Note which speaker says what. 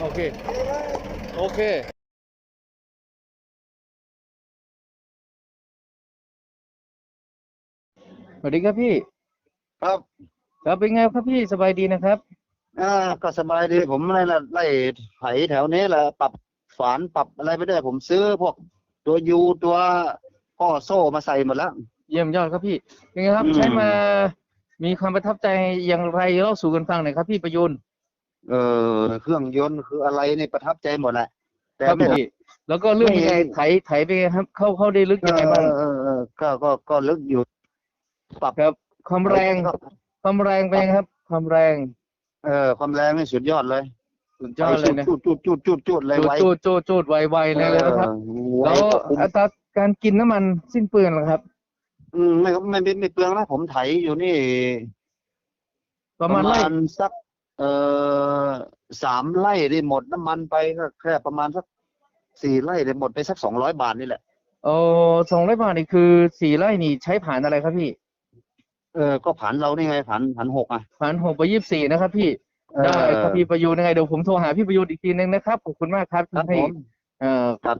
Speaker 1: โอเค โอเคสวัสดีครับพี่
Speaker 2: ครับ
Speaker 1: ครับเป็นไงครับพี่สบายดีนะครับ
Speaker 2: อ่าก็สบายดีผมไล่ละไล่ไถแถวนี้แหละปรับฝานปรับอะไรไปได้ผมซื้อพวกตัวยูตัวข้อโซ่มาใส่หมดแล้ว
Speaker 1: เยี่ยมยอดครับพี่เป็นไงครับ
Speaker 2: อืม
Speaker 1: ใช้มามีความประทับใจอย่างไรเล่าสู่กันฟังหน่อยครับพี่ประยุน
Speaker 2: เออเครื่องยนต์คืออะไรนี่ประทับใจหมดแหละแต่
Speaker 1: ครับ
Speaker 2: ไม่
Speaker 1: พี่แล้วก็เรื่อง
Speaker 2: ไม่
Speaker 1: ยังไงไถไถไปนไงครับเข้าเข้าได้ลึก
Speaker 2: เอ
Speaker 1: ยังไง
Speaker 2: อ
Speaker 1: บ้าง
Speaker 2: เออเออก็ก็ก็ลึกอยู่ ปรับ
Speaker 1: ครับ ความแรงความแรงเป็นไงครับ ความแรง
Speaker 2: เออ ความแรงนี่สุดยอดเลย
Speaker 1: สุดยอดเลยนะ
Speaker 2: จุดจุดจุดจุดจุดเลย
Speaker 1: จูด
Speaker 2: ไว้
Speaker 1: จูดจูดจูดไวๆเลยนะครับ
Speaker 2: เออไแล้
Speaker 1: ว
Speaker 2: ก็คุ้ม
Speaker 1: อัตราการกินน้ำมันสิ้นเปลืองเหรอครับ
Speaker 2: อืมไม่ไม่ไม่ไม่เปลืองนะผมไถอยู่นี่
Speaker 1: ประมาณไร่
Speaker 2: สัก เอ่อสามไร่ได้หมดน้ำมันไปก็แค่ประมาณสักสี่ไร่ได้หมดไปสักสองร้อยบาทนี่แหละ
Speaker 1: โอ้สองร้อยบาทนี่คือสี่ไร่นี่ใช้ผ่านอะไรครับพี่
Speaker 2: เออก็ผันเรานี่ไงผันผันหกอะ
Speaker 1: ผ่านหกไปยี่สิบสี่นะครับพี่ ได้ครับพี่ประยูนยังไงเดี๋ยวผมโทรหาพี่ประยูนอีกทีนึงนะครับขอบคุณมากครับ
Speaker 2: ครับ
Speaker 1: ให้
Speaker 2: ผม
Speaker 1: เอ่อ
Speaker 2: ครับ